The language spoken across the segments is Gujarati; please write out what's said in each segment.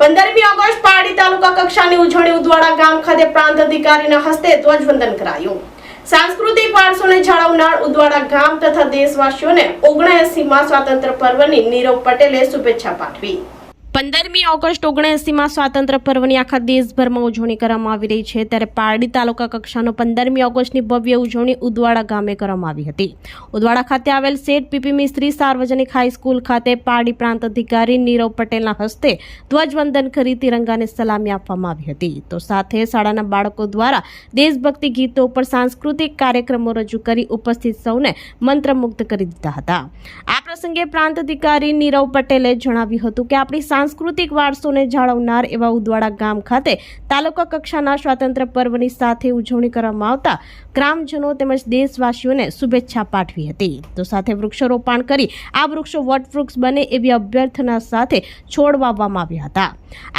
પંદરમી ઓગસ્ટ પારડી તાલુકા કક્ષાની ઉજવણી ઉદવાડા ગામ ખાતે પ્રાંત અધિકારીના હસ્તે ધ્વજવંદન કરાયું. સાંસ્કૃતિક વારસોને જાળવનાર ઉદવાડા ગામ તથા દેશવાસીઓને ઓગણએસી માં સ્વાતંત્ર્ય પર્વની નીરવ પટેલે શુભેચ્છા પાઠવી. પંદરમી ઓગસ્ટ ઓગણએસીમાં સ્વાતંત્ર્ય પર્વની આખા દેશભરમાં ઉજવણી કરવામાં આવી રહી છે. ત્યારે પારડી તાલુકા કક્ષાનો પંદરમી ઓગસ્ટની ભવ્ય ઉજવણી ઉદવાડા ગામે કરવામાં આવી હતી. ઉદવાડા ખાતે આવેલ સેઠ પીપી મિસ્ત્રી સાર્વજનિક હાઈસ્કૂલ ખાતે પારડી પ્રાંત અધિકારી નીરવ પટેલના હસ્તે ધ્વજવંદન કરી તિરંગાને સલામી આપવામાં આવી હતી. તો સાથે શાળાના બાળકો દ્વારા દેશભક્તિ ગીતો ઉપર સાંસ્કૃતિક કાર્યક્રમો રજૂ કરી ઉપસ્થિત સૌને મંત્રમુગ્ધ કરી દીધા હતા. આ પ્રસંગે પ્રાંત અધિકારી નીરવ પટેલે જણાવ્યું હતું કે આપણી સાંસ્કૃતિક વારસોને જાળવનાર એવા ઉદવાડા ગામ ખાતે તાલુકા કક્ષાના સ્વાતંત્ર્ય પર્વની સાથે ઉજવણી કરવામાં આવતા ગ્રામજનો તેમજ દેશવાસીઓને શુભેચ્છા પાઠવી હતી. તો સાથે વૃક્ષારોપણ કરી આ વૃક્ષો વટવૃક્ષ બને એવી અભ્યર્થના સાથે છોડ વાવવામાં આવ્યા હતા.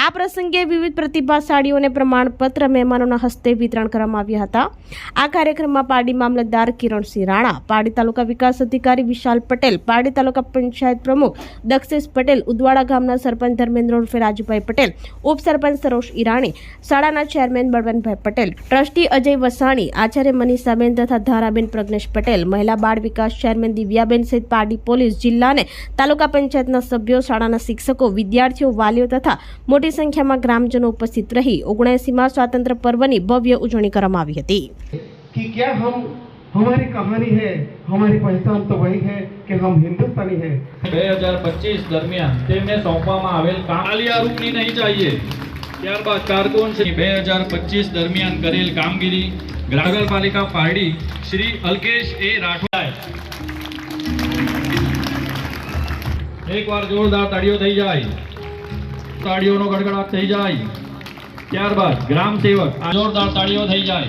આ પ્રસંગે વિવિધ પ્રતિભાશાળીઓને પ્રમાણપત્ર મહેમાનોના હસ્તે વિતરણ કરવામાં આવ્યા હતા. આ કાર્યક્રમમાં પારડી મામલતદાર કિરણસિંહ રાણા, પારડી તાલુકા વિકાસ અધિકારી વિશાલ પટેલ, પારડી તાલુકા પંચાયત પ્રમુખ દક્ષેશ પટેલ, ઉદવાડા ગામના સરપંચ ધર્મેન્દ્ર ઉર્ફે રાજુભાઈ પટેલ ઉપસરપંચ સરોજ ઈરાણી શાળાના ચેરમેન બળવંતભાઈ પટેલ ટ્રસ્ટી અજય વસાણી આચાર્ય મનીષાબેન તથા ધારાબેન પ્રજ્ઞેશ પટેલ મહિલા બાળ વિકાસ ચેરમેન દિવ્યાબેન સહિત પારડી પોલીસ જિલ્લાને તાલુકા પંચાયતના સભ્યો શાળાના શિક્ષકો વિદ્યાર્થીઓ વાલીઓ તથા મોટી સંખ્યામાં ગ્રામજનો ઉપસ્થિત રહી ઓગણએસીમાં સ્વાતંત્ર્ય પર્વની ભવ્ય ઉજવણી કરવામાં આવી હતી कि क्या हम हमारी कहानी है हमारी पहचान तो वही है કે હમ હિન્દુસ્તાની હે. 2025 દરમિયાન તેમને સોંપવામાં આવેલ કામ આલિયા રૂપની નહીં ચાહીએ. ત્યારબાદ કારકોન છે. 2025 દરમિયાન કરેલ કામગીરી નગરપાલિકા પારડી શ્રી અલ્કેશ એ રાઠોડ. એકવાર જોરદાર તાળીઓ થઈ જાય. તાળીઓનો ગડગડાટ થઈ જાય. ત્યારબાદ ગ્રામ સેવક જોરદાર તાળીઓ થઈ જાય.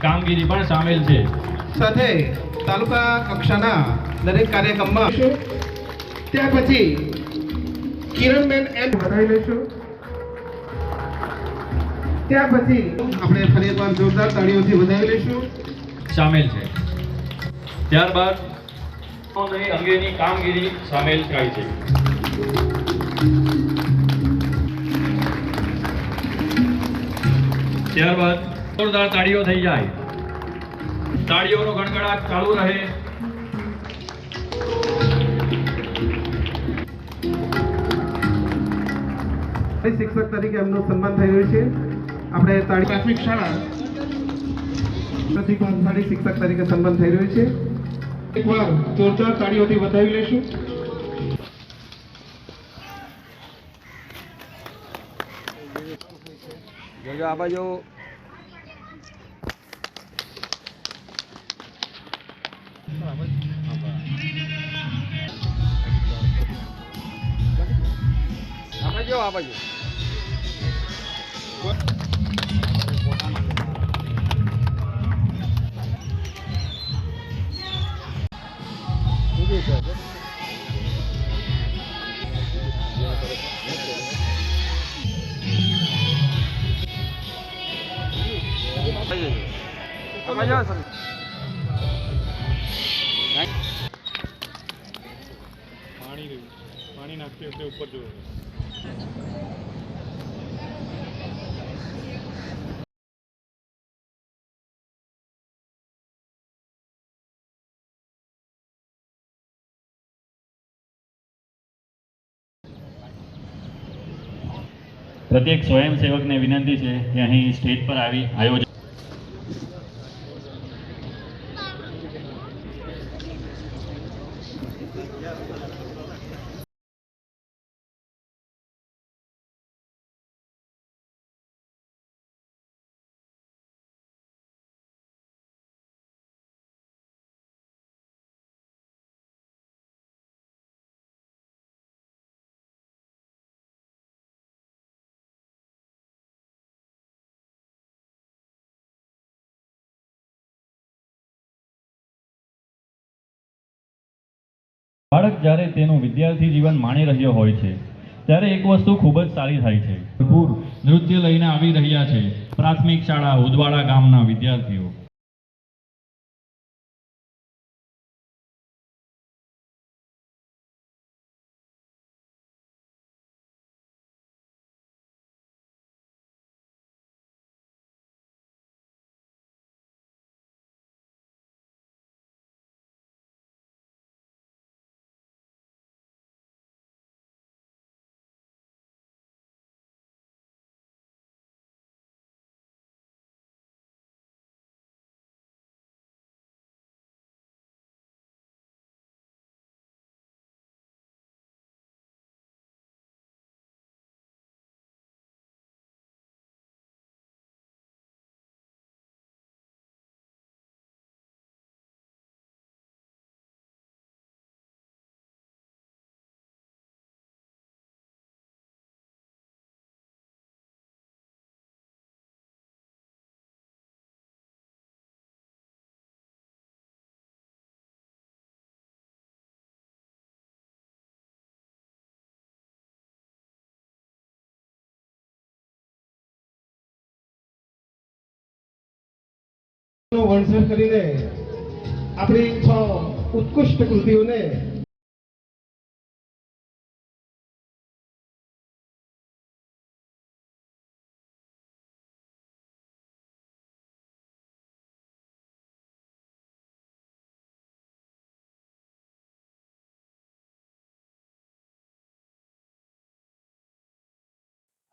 કામગીરી પણ સામેલ છે. સાથે તાલુકા કક્ષાના દરેક કાર્યક્રમમાં ત્યાર પછી કિરણબેન એમ વધાવી લઈશું. ત્યાર પછી આપણે ફરી એકવાર જોરદાર તાળીઓથી વધાવી લઈશું. સામેલ છે. ત્યારબાદ અંગેની કામગીરી સામેલ થાય છે. ત્યારબાદ જોરદાર તાળીઓ થઈ જાય. તાળીઓનો ગણગડાટ ચાલુ રહે. શિક્ષક તરીકે એમનું સન્માન થઈ રહ્યું છે. આપણે તાળી પ્રાથમિક શાળા પ્રતિભાશાળી શિક્ષક તરીકે સન્માન થઈ રહ્યું છે. એકવાર જોરદાર તાળીઓથી વધાવી લઈશું જોજો આ બાજુ આ બાજુ પાણી રહ્યું પાણી નાખતી એટલે ઉપર સર. પ્રત્યેક સ્વયંસેવકને વિનંતી છે કે અહીં સ્ટેજ પર આવી આયોજન બાળક જ્યારે તેનું વિદ્યાર્થી જીવન માણી રહ્યો હોય છે, ત્યારે એક વસ્તુ ખૂબ જ સારી થાય છે. ભરપૂર નૃત્ય લઈને આવી રહ્યા છે પ્રાથમિક શાળા ઉદવાડા ગામના વિદ્યાર્થીઓ. સ્પોન્સર કરીને આપણી છ ઉત્કૃષ્ટ કૃતિઓને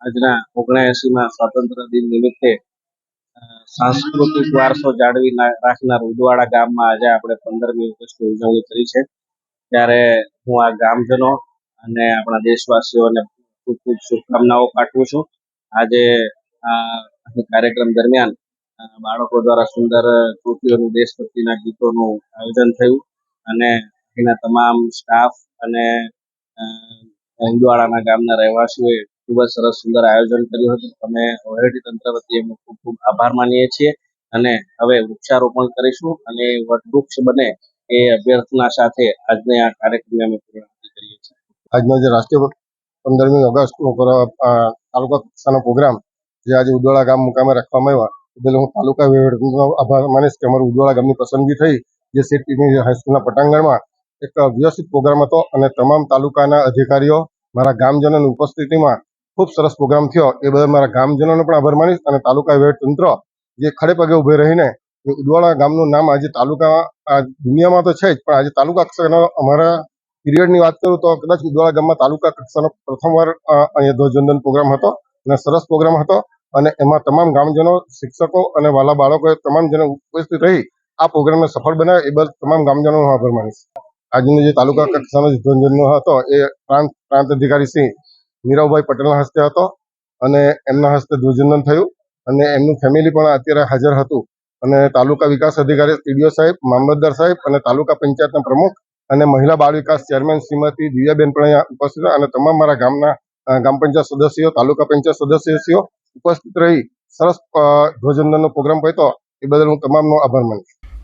આજના ઓગણએંસીમાં સ્વાતંત્ર્ય દિન નિમિત્તે સાંસ્કૃતિક વારસો જાળવી રાખનાર ઉદવાડા ગામમાં આજે આપણે પંદરમી ઓગસ્ટની ઉજવણી કરી છે. ત્યારે હું આ ગામજનો અને આપણા દેશવાસીઓને ખૂબ ખૂબ શુભકામનાઓ પાઠવું છું. આજે આ કાર્યક્રમ દરમિયાન બાળકો દ્વારા સુંદર કૃતિઓનું દેશભક્તિના ગીતોનું આયોજન થયું અને એના તમામ સ્ટાફ અને અ, ઉદવાડાના ગામના રહેવાસીઓએ ખૂબ જ સરસ સુંદર આયોજન કર્યું હતું. અમે વહીવટી તંત્ર વતી એમનો ખૂબ ખૂબ આભાર માનીએ છીએ અને હવે વૃક્ષારોપણ કરીશું અને વટવૃક્ષ બને એ અભ્યર્થના સાથે આજને આ કાર્યક્રમને અમે પૂર્ણ કરીએ છીએ. આજનો જે રાષ્ટ્રીય પંદરમી ઓગસ્ટનો તાલુકા કક્ષાનો પ્રોગ્રામ જે આજે ઉદવાડા ગામ મુકામે રાખવામાં આવ્યા એટલે હું તાલુકા વહીવટીનો આભાર માનીશ કે અમારું ઉદવાડા ગામની પસંદગી થઈ, જે સેફ્ટીની હાઈસ્કૂલના પટાંગણમાં એક વ્યવસ્થિત પ્રોગ્રામ હતો અને તમામ તાલુકાના અધિકારીઓ, મારા ગામજનોની ઉપસ્થિતિમાં ખૂબ સરસ પ્રોગ્રામ થયો. એ બદલ મારા ગામજનોનો પણ આભાર માનીશ અને તાલુકા વહીવટતંત્ર જે ખડે પગે ઉભે રહીને ઉદવાડા ગામનું નામ આજે તાલુકા દુનિયામાં તો છે જ, પણ આજે તાલુકા કક્ષાનો અમારા પીરિયડની વાત કરું તો કદાચ ઉદવાડા ગામમાં તાલુકા કક્ષાનો પ્રથમવાર અહીંયા ધ્વજવંદન પ્રોગ્રામ હતો અને સરસ પ્રોગ્રામ હતો અને એમાં તમામ ગામજનો, શિક્ષકો અને વાલા બાળકોએ તમામ જનો ઉપસ્થિત રહી આ પ્રોગ્રામને સફળ બનાવ્યો. એ બદલ તમામ ગામજનોનો આભાર માનીશ. આજનો જે તાલુકા કક્ષાનો જે ધ્વજવંદનનો હતો એ પ્રાંત પ્રાંત અધિકારી શ્રી નીરવભાઈ પટેલના હસ્તે હતો અને એમના હસ્તે ધ્વજવંદન થયું અને એમનું ફેમિલી પણ અત્યારે હાજર હતું. અને તાલુકા વિકાસ અધિકારી ટીડીઓ સાહેબ, મામલતદાર સાહેબ અને તાલુકા પંચાયતના પ્રમુખ અને મહિલા બાળ વિકાસ ચેરમેન શ્રીમતી દિવ્યાબેન પણ અહીંયા ઉપસ્થિત અને તમામ મારા ગામના ગ્રામ પંચાયત સદસ્યો, તાલુકા પંચાયત સદસ્યો ઉપસ્થિત રહી. સરસ ધ્વજવંદનનો પ્રોગ્રામ કર્યો એ બદલ હું તમામનો આભાર માનું